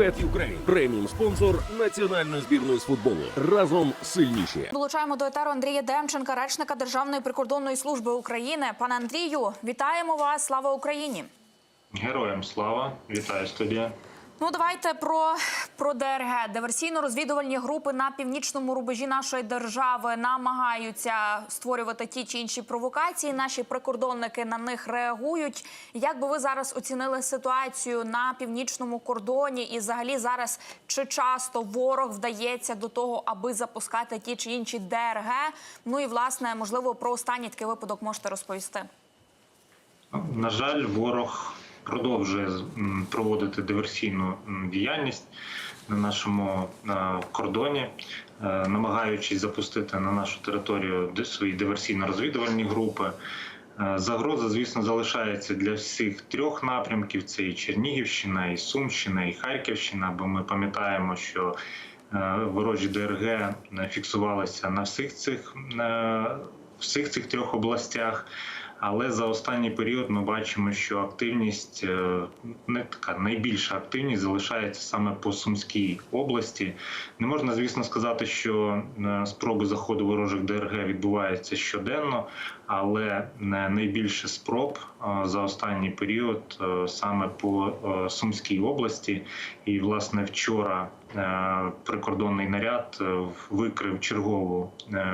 Bet Ukraine – преміум спонсор національної збірної з футболу. Разом сильніші. Долучаємо до етеру Андрія Демченка, речника Державної прикордонної служби України. Пане Андрію, вітаємо вас! Слава Україні! Героям слава, вітаю студія. Ну, давайте про, про ДРГ. Диверсійно-розвідувальні групи на північному рубежі нашої держави намагаються створювати ті чи інші провокації. Наші прикордонники на них реагують. Як би ви зараз оцінили ситуацію на північному кордоні? І взагалі зараз чи часто ворог вдається до того, аби запускати ті чи інші ДРГ? Ну і власне, можливо, про останній такий випадок можете розповісти. На жаль, ворог продовжує проводити диверсійну діяльність на нашому е, кордоні, е, намагаючись запустити на нашу територію свої диверсійно-розвідувальні групи. Е, Загроза, звісно, залишається для всіх трьох напрямків: це і Чернігівщина, і Сумщина, і Харківщина. Бо ми пам'ятаємо, що ворожі ДРГ фіксувалися на всіх цих всіх цих трьох областях. Але за останній період ми бачимо, що активність е, не така найбільша активність залишається саме по Сумській області. Не можна, звісно, сказати, що е, спроби заходу ворожих ДРГ відбуваються щоденно, але е, найбільше спроб е, за останній період е, саме по Сумській області. І власне вчора прикордонний наряд викрив чергову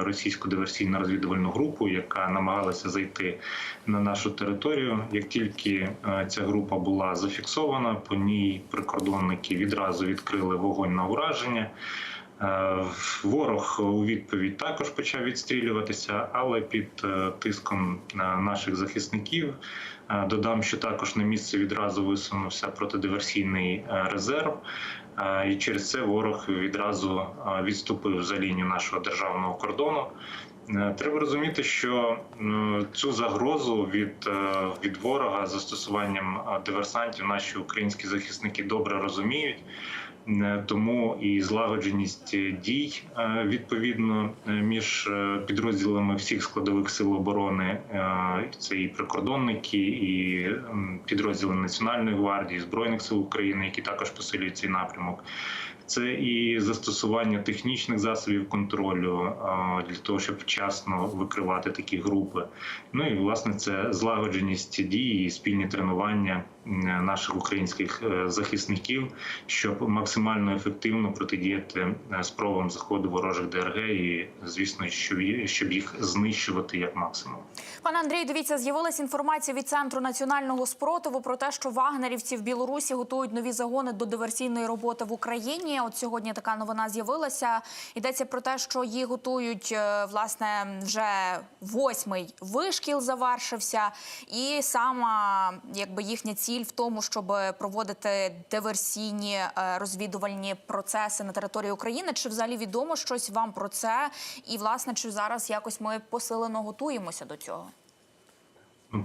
російську диверсійно-розвідувальну групу, яка намагалася зайти на нашу територію. Як тільки ця група була зафіксована, по ній прикордонники відразу відкрили вогонь на ураження. Е, Ворог у відповідь також почав відстрілюватися, але під е, тиском е, наших захисників додам, що також на місце відразу висунувся протидиверсійний резерв. І через це ворог відразу відступив за лінію нашого державного кордону. Е, Треба розуміти, що цю загрозу від, е, від ворога застосуванням е, диверсантів наші українські захисники добре розуміють. Тому і злагодженість дій відповідно між підрозділами всіх складових сил оборони це і прикордонники, і підрозділи Національної гвардії, збройних сил України, які також посилюють цей напрямок. Це і застосування технічних засобів контролю е, для того, щоб вчасно викривати такі групи. Ну і власне це злагодженість дій і спільні тренування наших українських е, захисників, щоб максимально ефективно протидіяти е, спробам заходу ворожих ДРГ і, звісно, щоб їх знищувати як максимум. Пане Андрію, дивіться, з'явилася інформація від центру національного спротиву про те, що вагнерівці в Білорусі готують нові загони до диверсійної роботи в Україні. От сьогодні така новина з'явилася. Йдеться про те, що їх готують е, власне вже восьмий вишкіл завершився, і сама якби їхня ціль в тому, щоб проводити диверсійні е, розвідувальні процеси на території України. Чи взагалі відомо щось вам про це? І власне, чи зараз якось ми посилено готуємося до цього?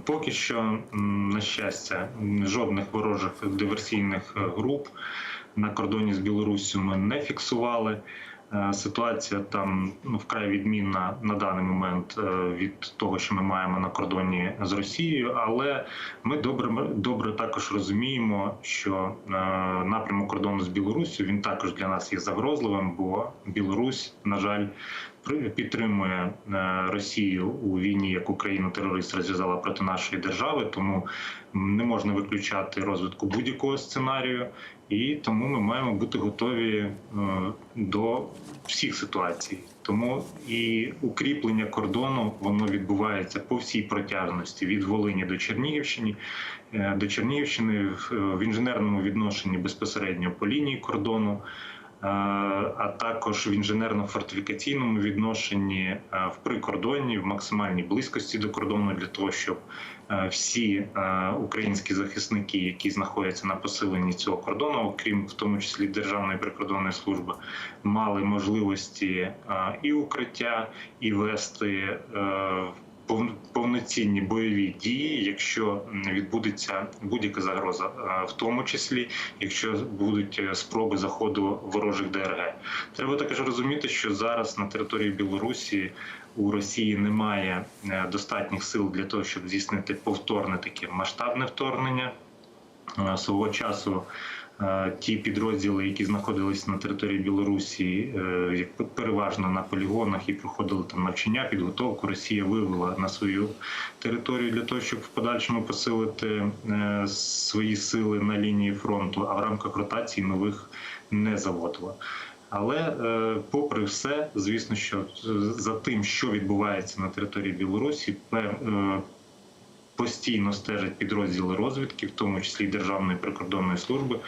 Поки що, на щастя, жодних ворожих диверсійних е, груп на кордоні з Білоруссю ми не фіксували. Е, Ситуація там ну, вкрай відмінна на даний момент е, від того, що ми маємо на кордоні з Росією, але ми добре добре також розуміємо, що е, напрямок кордону з Білоруссю він також для нас є загрозливим, бо Білорусь, на жаль, підтримує е, Росію у війні, яку країна терорист розв'язала проти нашої держави. Тому не можна виключати розвитку будь-якого сценарію, і тому ми маємо бути готові е, до всіх ситуацій. Тому і укріплення кордону воно відбувається по всій протяжності від Волині до Чернігівщини, е, до Чернігівщини в інженерному відношенні безпосередньо по лінії кордону. Е, А також в інженерно-фортифікаційному відношенні е, в прикордонні, в максимальній близькості до кордону для того, щоб е, всі українські захисники, які знаходяться на посиленні цього кордону, окрім в тому числі Державної прикордонної служби, мали можливості і укриття, і вести пов- повноцінні бойові дії, якщо відбудеться будь-яка загроза, е, в тому числі якщо будуть е, спроби заходу ворожих ДРГ. Треба також розуміти, що зараз на території Білорусі у Росії немає е, достатніх сил для того, щоб здійснити повторне таке масштабне вторгнення. Свого часу ті підрозділи, які знаходились на території Білорусі, е, переважно на полігонах і проходили там навчання, підготовку. Росія вивела на свою територію для того, щоб в подальшому посилити е, свої сили на лінії фронту, а в рамках ротації нових не заводила. Але е, попри все, звісно, що е, за тим, що відбувається на території Білорусі, е, постійно стежать підрозділи розвідки, в тому числі Державної прикордонної служби,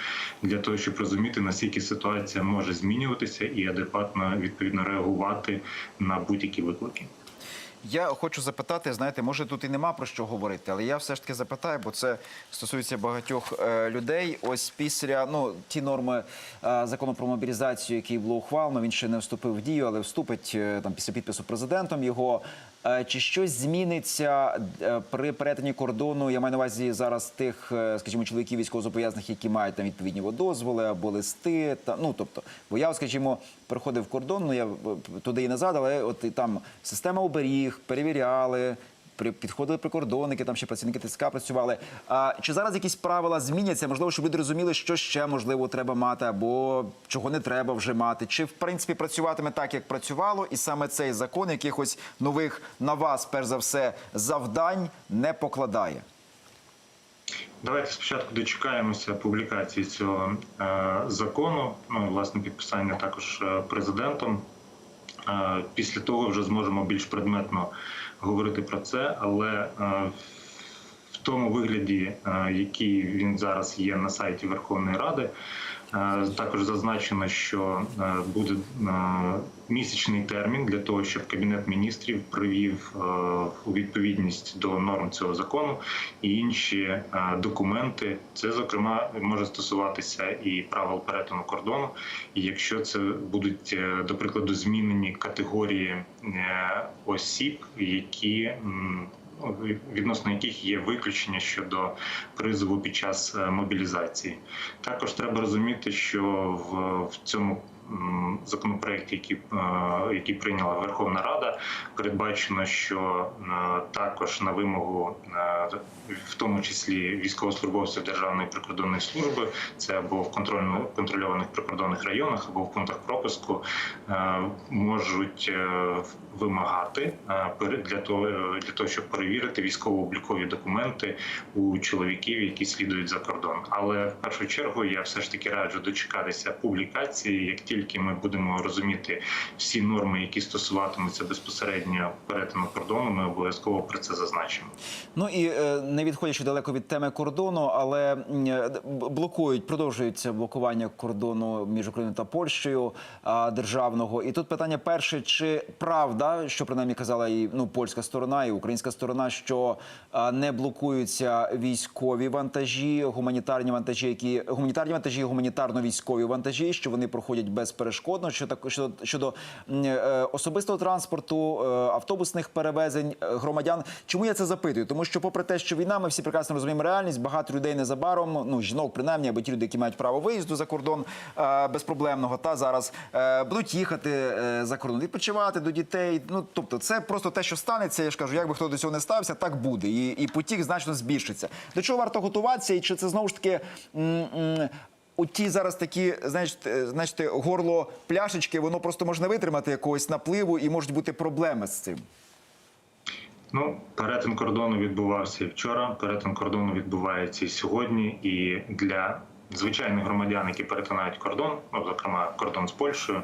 для того, щоб розуміти, наскільки ситуація може змінюватися і адекватно відповідно реагувати на будь-які виклики. Я хочу запитати, знаєте, може тут і нема про що говорити, але я все ж таки запитаю, бо це стосується багатьох е, людей. Ось після ну ті норми е, закону про мобілізацію, який було ухвалено, він ще не вступив в дію, але вступить е, там після підпису президентом його. Е, чи щось зміниться е, при перетині кордону? Я маю на увазі зараз тих, е, скажімо, чоловіків військовозобов'язаних, які мають там відповідні водозволи або листи. Та ну тобто, бо я, скажімо, приходив кордон, ну я туди і назад, але от і там система оберіг, перевіряли. Підходили прикордонники, там ще працівники ТСК працювали. А чи зараз якісь правила зміняться? Можливо, щоб люди розуміли, що ще можливо треба мати, або чого не треба вже мати? Чи в принципі працюватиме так, як працювало, і саме цей закон якихось нових на вас, перш за все, завдань не покладає? Давайте спочатку дочекаємося публікації цього е, закону. Ну, власне, підписання також е, президентом. Е, після того вже зможемо більш предметно говорити про це, але е, тому вигляді, е, який він зараз є на сайті Верховної Ради. Е, Також зазначено, що е, буде місячний термін для того, щоб кабінет міністрів привів у відповідність до норм цього закону і інші документи. Це зокрема може стосуватися і правил перетину кордону. І якщо це будуть до прикладу змінені категорії осіб, які відносно яких є виключення щодо призову під час е, мобілізації. Також треба розуміти, що в, в цьому законопроекті, який, е, який прийняла Верховна Рада, передбачено, що е, також на вимогу, е, в тому числі військовослужбовців Державної прикордонної служби, це або в контрольно контрольованих прикордонних районах, або в пунктах пропуску, можуть вимагати для того, для того, щоб перевірити військово-облікові документи у чоловіків, які слідують за кордон. Але в першу чергу я все ж таки раджу дочекатися публікації. Як тільки ми будемо розуміти всі норми, які стосуватимуться безпосередньо перетину кордону, ми обов'язково про це зазначимо. Ну і е, не відходячи далеко від теми кордону, але блокують, продовжується блокування кордону між Україною та Польщею державного. І тут питання перше: чи правда, що принаймні казала і ну польська сторона, і українська сторона, що не блокуються військові вантажі, гуманітарні вантажі, які гуманітарні вантажі, гуманітарно-військові вантажі, що вони проходять безперешкодно. Що так щодо, щодо е, особистого транспорту, е, автобусних перевезень е, громадян. Чому я це запитую? Тому що, попри те, що війна, ми всі прекрасно розуміємо реальність. Багато людей незабаром, ну жінок, принаймні, або ті люди, які мають право виїзду за кордон е, безпроблемного, та зараз е, будуть їхати е, за кордон, відпочивати до дітей. Ну тобто, це просто те, що станеться. Я ж кажу, як би хто до цього не стався, так буде, і, і потік значно збільшиться. До чого варто готуватися, і чи це знову ж таки. У ті зараз такі, значить, е, горло пляшечки, воно просто можна витримати якогось напливу і можуть бути проблеми з цим. Ну, перетин кордону відбувався і вчора. Перетин кордону відбувається і сьогодні. І для звичайних громадян, які перетинають кордон, ну зокрема кордон з Польщею,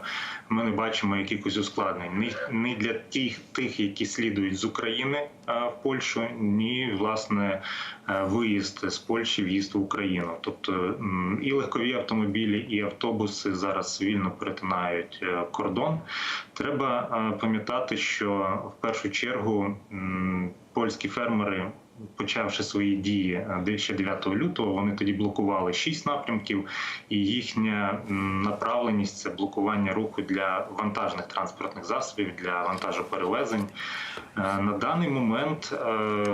ми не бачимо якихось ускладнень ні, для тих, тих, які слідують з України е, в Польщу, ні власне е, виїзд з Польщі, в'їзд в Україну. Тобто і легкові автомобілі, і автобуси зараз вільно перетинають е, кордон. Треба пам'ятати, що в першу чергу польські фермери. Почавши свої дії е, ще 9 лютого, вони тоді блокували шість напрямків, і їхня направленість це блокування руху для вантажних транспортних засобів для вантажоперевезень. Е, На даний момент е,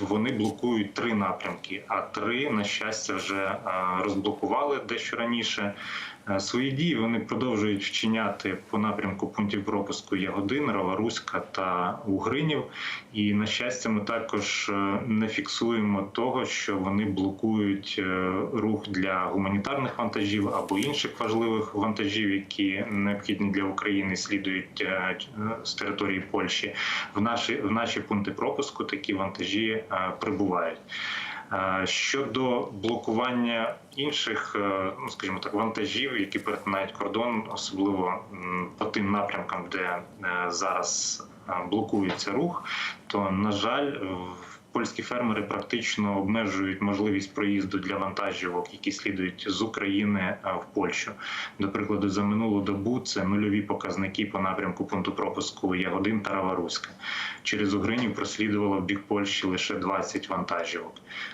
вони блокують три напрямки, а три, на щастя, вже розблокували дещо раніше. Е, Свої дії вони продовжують вчиняти по напрямку пунктів пропуску Ягодин, Раваруська та Угринів. І на щастя, ми також е, не фіксуємо того, що вони блокують е, рух для гуманітарних вантажів або інших важливих вантажів, які необхідні для України, слідують з території Польщі. В наші в наші пункти пропуску такі вантажі прибувають. Е, Щодо блокування інших, е, ну скажімо так, вантажів, які перетинають кордон, особливо по тим напрямкам, де е, зараз блокується рух, то на жаль, в- польські фермери практично обмежують можливість проїзду для вантажівок, які слідують з України е, в Польщу. До прикладу, за минулу добу це нульові показники по напрямку пункту пропуску Ягодин та Раваруська. Через Угринів прослідувало в бік Польщі лише 20 вантажівок.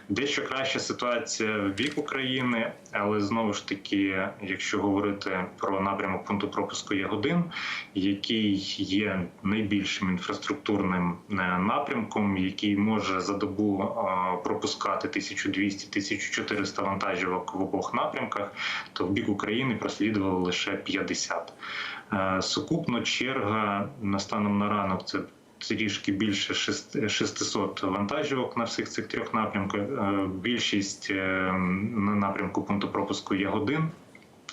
Дещо краща ситуація в бік України, але знову ж таки, якщо говорити про напрямок пункту пропуску Ягодин, який є найбільшим інфраструктурним е, напрямком, який може за добу е, пропускати 1200-1400 вантажівок в обох напрямках, то в бік України прослідувало лише 50. Е, Сукупно черга на станом на ранок це трішки більше 600 вантажівок на всіх цих трьох напрямках. Е, Більшість на напрямку пункту пропуску Ягодин.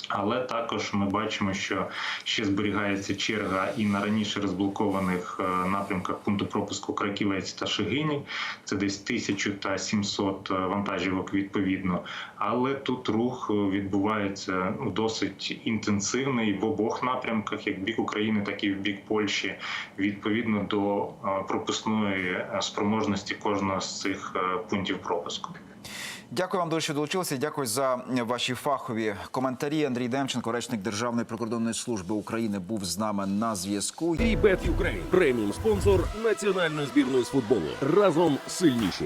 Але також ми бачимо, що ще зберігається черга і на раніше розблокованих е, напрямках пункту пропуску Краківець та Шигині. Це десь 1000 та 700 вантажівок відповідно. Але тут рух е, відбувається ну, досить інтенсивний в обох напрямках, як в бік України, так і в бік Польщі, відповідно до е, пропускної е, спроможності кожного з цих е, пунктів пропуску. Дякую вам дуже, що долучилися. Дякую за ваші фахові коментарі. Андрій Демченко, речник Державної прикордонної служби України, був з нами на зв'язку. І Bet Ukraine – преміум спонсор національної збірної з футболу. Разом сильніші.